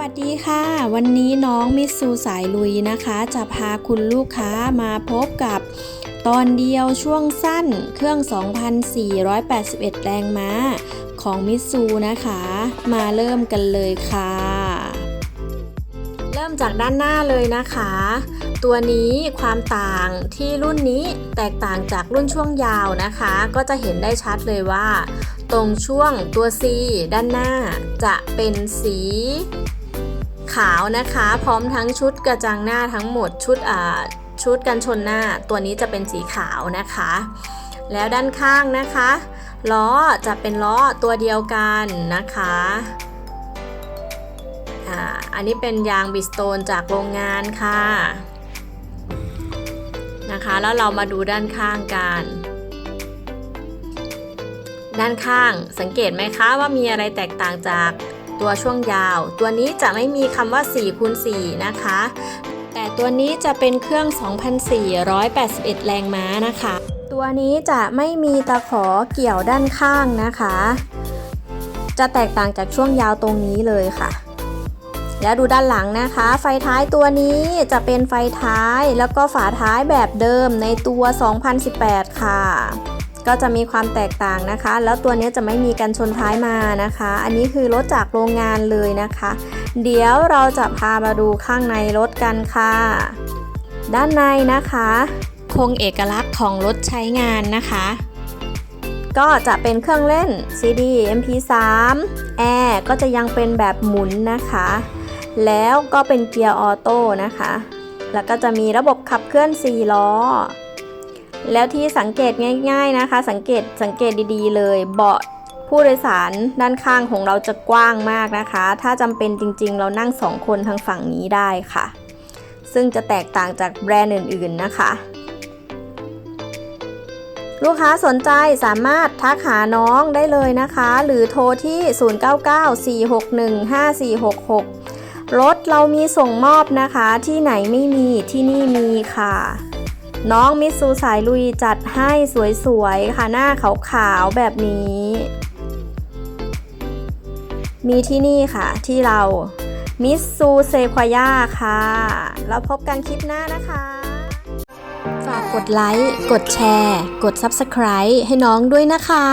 วัสดีค่ะ วันนี้น้องมิสซูสายลุยนะคะ จะพาคุณลูกค้ามาพบกับตอนเดียวช่วงสั้นเครื่อง 2,481 แรงม้าของมิสซูนะคะ มาเริ่มกันเลยค่ะ เริ่มจากด้านหน้าเลยนะคะ ตัวนี้ความต่างที่รุ่นนี้แตกต่างจากรุ่นช่วงยาวนะคะ ก็จะเห็นได้ชัดเลยว่า ตรงช่วงตัว C ด้านหน้าจะเป็นสี ขาวนะคะ พร้อมทั้งชุดกระจังหน้าทั้งหมดชุดอ่าชุดกันชนหน้าตัวนี้จะเป็นสีขาวนะคะ แล้วด้านข้างนะคะล้อจะเป็นล้อตัวเดียวกันนะคะอ่าอันนี้เป็นยางบิสโตนจากโรงงานค่ะนะคะแล้วเรามาดูด้านข้างกัน ด้านข้างสังเกตไหมคะว่ามีอะไรแตกต่างจาก ตัวช่วงยาว ตัวนี้จะไม่มีคำว่า4คูณ4นะคะ แต่ตัวนี้จะเป็นเครื่อง 2,481 แรงม้านะคะ ตัวนี้จะไม่มีตะขอเกี่ยวด้านข้างนะคะ จะแตกต่างจากช่วงยาวตรงนี้เลยค่ะแล้วดูด้านหลังนะคะ ไฟท้ายตัวนี้จะเป็นไฟท้ายแล้วก็ฝาท้ายแบบเดิมในตัว 2018 ค่ะ ก็จะมีความแตกต่างนะคะ แล้วตัวนี้จะไม่มีกันชนท้ายมานะคะ อันนี้คือรถจากโรงงานเลยนะคะ เดี๋ยวเราจะพามาดูข้างในรถกันค่ะ ด้านในนะคะ คงเอกลักษณ์ของรถใช้งานนะคะ ก็จะเป็นเครื่องเล่น CD MP3 แอร์ก็จะยังเป็นแบบหมุนนะคะ แล้วก็เป็นเกียร์ออโต้นะคะ แล้วก็จะมีระบบขับเคลื่อน 4 ล้อ แล้วที่สังเกตง่าย ๆนะคะ สังเกตสังเกตดีๆ เลย เบาะผู้โดยสารด้านข้างของเราจะกว้างมากนะคะ ถ้าจำเป็นจริงๆ เรานั่ง 2 คนทางฝั่งนี้ได้ค่ะ ซึ่งจะแตกต่างจากแบรนด์อื่นๆนะคะ ลูกค้าสนใจสามารถทักหาน้องได้เลยนะคะ หรือโทรที่ 0994615466 รถเรามีส่งมอบนะคะ ที่ไหนไม่มีที่นี่มีค่ะ น้องมิสซูสายลุยจัดให้สวยๆ ค่ะหน้าขาวๆ แบบนี้ มีที่นี่ค่ะที่เรามิสซูเซควายาค่ะ แล้วพบกันคลิปหน้านะคะ ฝากกดไลค์ กดแชร์ กด Subscribe ให้น้องด้วยนะคะ